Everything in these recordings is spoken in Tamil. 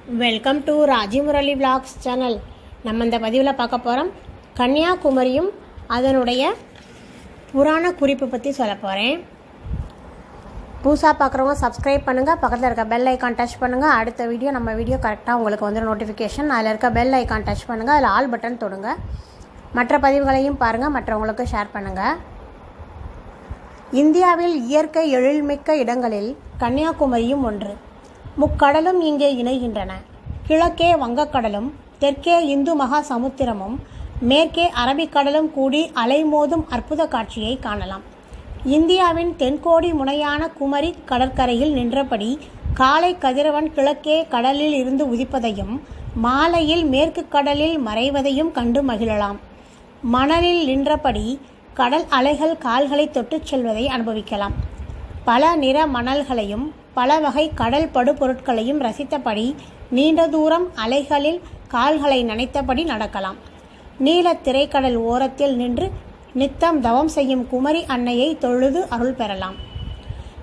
Welcome to Raji Murali vlogs channel நம்ம இந்த பதிவில் பார்க்க போகிறோம் கன்னியாகுமரியும் அதனுடைய புராண குறிப்பு பற்றி சொல்ல போகிறேன் புதுசாக பார்க்குறவங்க சப்ஸ்கிரைப் பண்ணுங்கள் பக்கத்தில் இருக்க பெல் ஐக்கான் டச் பண்ணுங்கள் அடுத்த வீடியோ நம்ம வீடியோ கரெக்டாக உங்களுக்கு வந்து நோட்டிஃபிகேஷன் அதில் இருக்க பெல் ஐக்கான் டச் பண்ணுங்கள் அதில் ஆல் பட்டன் தொடுங்க. மற்ற பதிவுகளையும் பாருங்கள் மற்றவங்களுக்கு ஷேர் பண்ணுங்கள் இந்தியாவில் இயற்கை எழில்மிக்க இடங்களில் கன்னியாகுமரியும் ஒன்று. முக்கடலும் இங்கே இணைகின்றன. கிழக்கே வங்கக்கடலும் தெற்கே இந்து மகா சமுத்திரமும் மேற்கே அரபிக்கடலும் கூடி அலைமோதும் அற்புத காட்சியை காணலாம். இந்தியாவின் தென்கோடி முனையான குமரி கடற்கரையில் நின்றபடி காலை கதிரவன் கிழக்கே கடலில் இருந்து உதிப்பதையும் மாலையில் மேற்கு கடலில் மறைவதையும் கண்டு மகிழலாம். மணலில் நின்றபடி கடல் அலைகள் கால்களை தொட்டுச் செல்வதை அனுபவிக்கலாம். பல நிற மணல்களையும் பல வகை கடல் படுபொருட்களையும் ரசித்தபடி நீண்ட தூரம் அலைகளில் கால்களை நனைத்தபடி நடக்கலாம். நீல திரைக்கடல் ஓரத்தில் நின்று நித்தம் தவம் செய்யும் குமரி அன்னையை தொழுது அருள் பெறலாம்.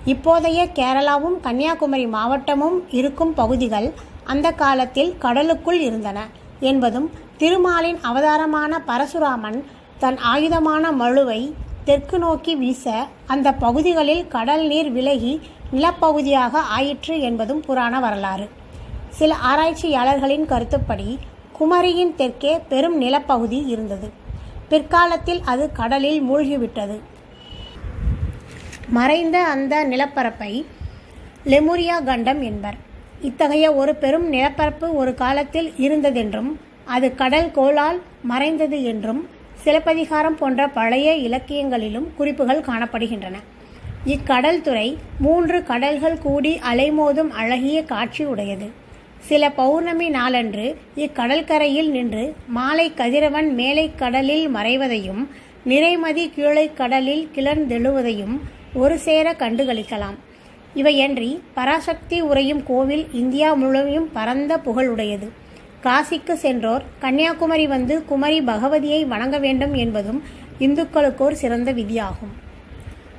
இப்போதைய கேரளாவும் கன்னியாகுமரி மாவட்டமும் இருக்கும் பகுதிகள் அந்த காலத்தில் கடலுக்குள் இருந்தன என்பதும் திருமாலின் அவதாரமான பரசுராமன் தன் ஆயுதமான மழுவை தெற்கு நோக்கி வீச அந்த பகுதிகளில் கடல் நீர் விலகி நிலப்பகுதியாக ஆயிற்று என்பதும் புராண வரலாறு. சில ஆராய்ச்சியாளர்களின் கருத்துப்படி குமரியின் தெற்கே பெரும் நிலப்பகுதி இருந்தது. பிற்காலத்தில் அது கடலில் மூழ்கிவிட்டது. மறைந்த அந்த நிலப்பரப்பை லெமுரியா கண்டம் என்பர். இத்தகைய ஒரு பெரும் நிலப்பரப்பு ஒரு காலத்தில் இருந்ததென்றும் அது கடல் கோளால் மறைந்தது என்றும் சிலப்பதிகாரம் போன்ற பழைய இலக்கியங்களிலும் குறிப்புகள் காணப்படுகின்றன. இக்கடல் துறை மூன்று கடல்கள் கூடி அலைமோதும் அழகிய காட்சி உடையது. சில பௌர்ணமி நாளன்று இக்கடற்கரையில் நின்று மாலை கதிரவன் மேலை கடலில் மறைவதையும் நிறைமதி கீழே கடலில் கிளர்ந்தெழுவதையும் ஒரு சேர கண்டுகளிக்கலாம். இவையன்றி பராசக்தி உறையும் கோவில் இந்தியா முழுவதும் பரந்த புகழுடையது. காசிக்கு சென்றோர் கன்னியாகுமரி வந்து குமரி பகவதியை வணங்க வேண்டும் என்பதும் இந்துக்களுக்கோர் சிறந்த விதியாகும்.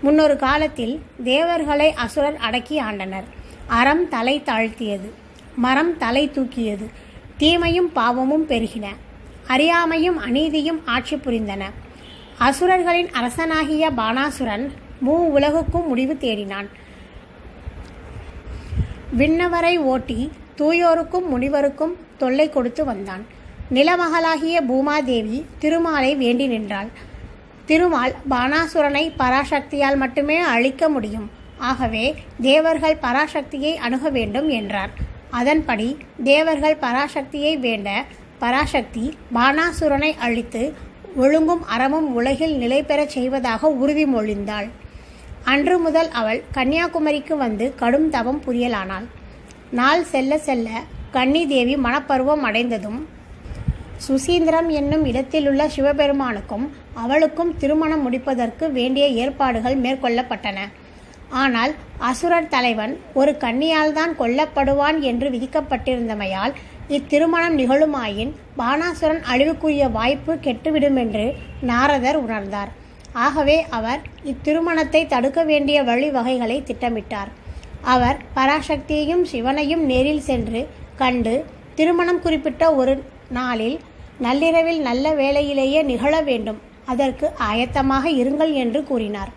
முன்னொரு காலத்தில் தேவர்களை அசுரர் அடக்கி ஆண்டனர். அறம் தலை தாழ்த்தியது. மரம் தலை தூக்கியது. தீமையும் பாவமும் பெருகின. அறியாமையும் அநீதியும் ஆட்சி புரிந்தன. அசுரர்களின் அரசனாகிய பானாசுரன் மூ உலகுக்கும் முடிவு தேடினான். விண்ணவரை ஓட்டி தூயோருக்கும் முனிவருக்கும் தொல்லை கொடுத்து வந்தான். நிலமகளாகிய பூமாதேவி திருமாலை வேண்டி நின்றாள். திருமால் பானாசுரனை பராசக்தியால் மட்டுமே அழிக்க முடியும். ஆகவே தேவர்கள் பராசக்தியை அணுக வேண்டும் என்றார். அதன்படி தேவர்கள் பராசக்தியை வேண்ட பராசக்தி பானாசுரனை அழித்து ஒழுங்கும் அறமும் உலகில் நிலை பெறச் செய்வதாக உறுதிமொழிந்தாள் அன்று முதல் அவள் கன்னியாகுமரிக்கு வந்து கடும் தவம் புரியலானாள். நாள் செல்ல செல்ல கன்னி தேவி மனப்பருவம் அடைந்ததும் சுசீந்திரம் என்னும் இடத்திலுள்ள சிவபெருமானுக்கும் அவளுக்கும் திருமணம் முடிப்பதற்கு வேண்டிய ஏற்பாடுகள் மேற்கொள்ளப்பட்டன. ஆனால் அசுரர் தலைவன் ஒரு கன்னியால்தான் கொல்லப்படுவான் என்று விதிக்கப்பட்டிருந்தமையால் இத்திருமணம் நிகழுமாயின் பானாசுரன் அழிவுக்குரிய வாய்ப்பு கெட்டுவிடும் என்று நாரதர் உணர்ந்தார். ஆகவே அவர் இத்திருமணத்தை தடுக்க வேண்டிய வழிவகைகளை திட்டமிட்டார். அவர் பராசக்தியையும் சிவனையும் நேரில் சென்று கண்டு திருமணம் குறிப்பிட்ட ஒரு நாளில் நள்ளிரவில் நல்ல வேளையிலேயே நிகழ வேண்டும். அதற்கு ஆயத்தமாக இருங்கள் என்று கூறினார்.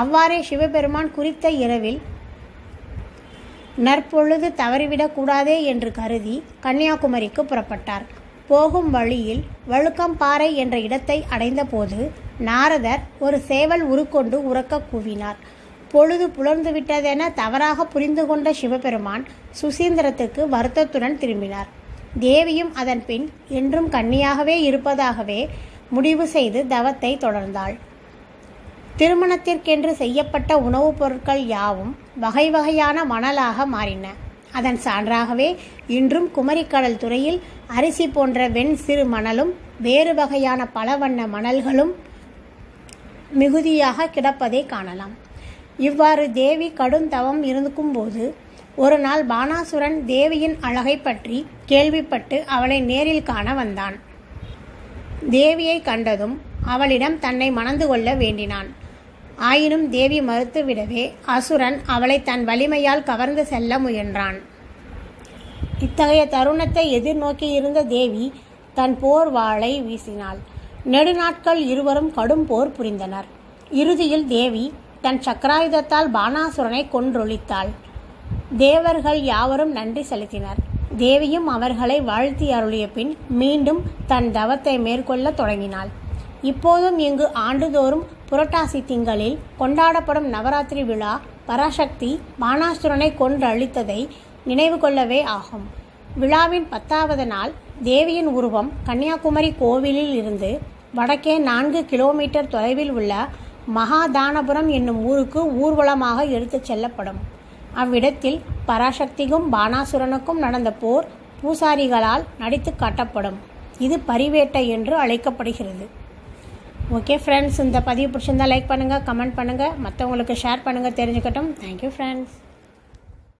அவ்வாறே சிவபெருமான் குறித்த இரவில் நற்பொழுது தவறிவிடக்கூடாதே என்று கருதி கன்னியாகுமரிக்கு புறப்பட்டார். போகும் வழியில் வழுக்கம்பாறை என்ற இடத்தை அடைந்தபோது நாரதர் ஒரு சேவல் உருக்கொண்டு உறக்க கூவினார். பொழுது புலர்ந்துவிட்டதென தவறாக புரிந்து கொண்ட சிவபெருமான் சுசீந்திரத்துக்கு வருத்தத்துடன் திரும்பினார். தேவியும் அதன் பின் என்றும் கன்னியாகவே இருப்பதாகவே முடிவு செய்து தவத்தை தொடர்ந்தாள். திருமணத்திற்கென்று செய்யப்பட்ட உணவுப் பொருட்கள் யாவும் வகை வகையான மணலாக மாறின. அதன் சான்றாகவே இன்றும் குமரிக்கடல் துறையில் அரிசி போன்ற வெண் சிறு மணலும் வேறு வகையான பல வண்ண மணல்களும் மிகுதியாக கிடப்பதை காணலாம். இவ்வாறு தேவி கடும் தவம் இருக்கும்போது ஒரு நாள் பானாசுரன் தேவியின் அழகை பற்றி கேள்விப்பட்டு அவளை நேரில் காண வந்தான். தேவியை கண்டதும் அவளிடம் தன்னை மணந்து கொள்ள வேண்டினான். ஆயினும் தேவி மறுத்துவிடவே அசுரன் அவளை தன் வலிமையால் கவர்ந்து செல்ல முயன்றான். இத்தகைய தருணத்தை எதிர்நோக்கி இருந்த தேவி தன் போர் வாளை வீசினாள். நெடுநாட்கள் இருவரும் கடும் போர் புரிந்தனர். இறுதியில் தேவி தன் சக்கராயுதத்தால் பானாசுரனை கொன்றொழித்தாள். தேவர்கள் யாவரும் நன்றி செலுத்தினர். தேவியும் அவர்களை வாழ்த்தி அருளிய பின் மீண்டும் தன் தவத்தை மேற்கொள்ளத் தொடங்கினாள். இப்போதும் இங்கு ஆண்டுதோறும் புரட்டாசி திங்களில் கொண்டாடப்படும் நவராத்திரி விழா பராசக்தி பானாசுரனை கொன்றழித்ததை நினைவு கொள்ளவே ஆகும். விழாவின் பத்தாவது நாள் தேவியின் உருவம் கன்னியாகுமரி கோவிலில் இருந்து வடக்கே நான்கு கிலோமீட்டர் தொலைவில் உள்ள மகாதானபுரம் என்னும் ஊருக்கு ஊர்வலமாக எடுத்துச் செல்லப்படும். அவ்விடத்தில் பராசக்திக்கும் பானாசுரனுக்கும் நடந்த போர் பூசாரிகளால் நடித்து காட்டப்படும். இது பரிவேட்டை என்று அழைக்கப்படுகிறது. ஓகே ஃப்ரெண்ட்ஸ் இந்த பதிவு பிடிச்சிருந்தா லைக் பண்ணுங்கள் கமெண்ட் பண்ணுங்கள் மற்றவங்களுக்கு ஷேர் பண்ணுங்கள் தெரிஞ்சுக்கட்டும். Thank you friends